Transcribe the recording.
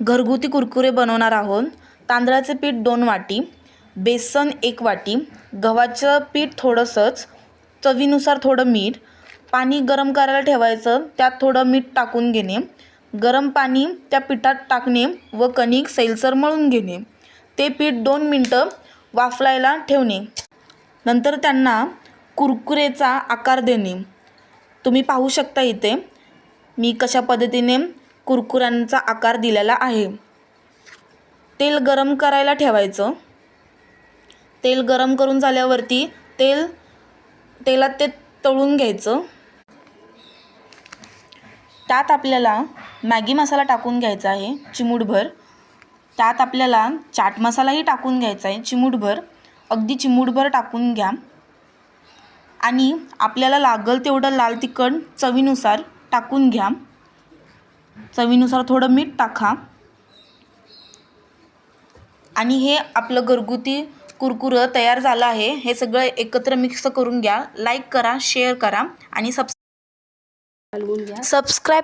घरगुती कुरकुरे बनवणार आहोत. तांदळाचे पीठ दोन वाटी बेसन एक वाटी गव्हाचं पीठ थोडंसंच चवीनुसार थोडं मीठ पाणी गरम करायला ठेवायचं त्यात थोडं मीठ टाकून घेणे गरम पाणी त्या पिठात टाकणे व कणिक सैलसर मळून घेणे. ते पीठ दोन मिनटं वाफलायला ठेवणे. नंतर त्यांना कुरकुरेचा आकार देणे. तुम्ही पाहू शकता इथे मी कशा पद्धतीने कुरकुऱ्यांचा आकार दिलेला आहे. तेल गरम करायला ठेवायचं. तेल गरम करून झाल्यावरती तेल तेलात ते तळून घ्यायचं. त्यात आपल्याला मॅगी मसाला टाकून घ्यायचा आहे चिमूटभर. त्यात आपल्याला चाट मसालाही टाकून घ्यायचा आहे चिमूटभर. अगदी चिमूटभर टाकून घ्या. आणि आपल्याला लागल तेवढं लाल तिखट चवीनुसार टाकून घ्या. चवीनुसार थोडं मीठ टाका. आणि हे आपलं घरगुती कुरकुरं तयार झालं आहे. हे सगळं एकत्र मिक्स करून घ्या. लाईक करा शेअर करा आणि सबस् सबस्क्राईब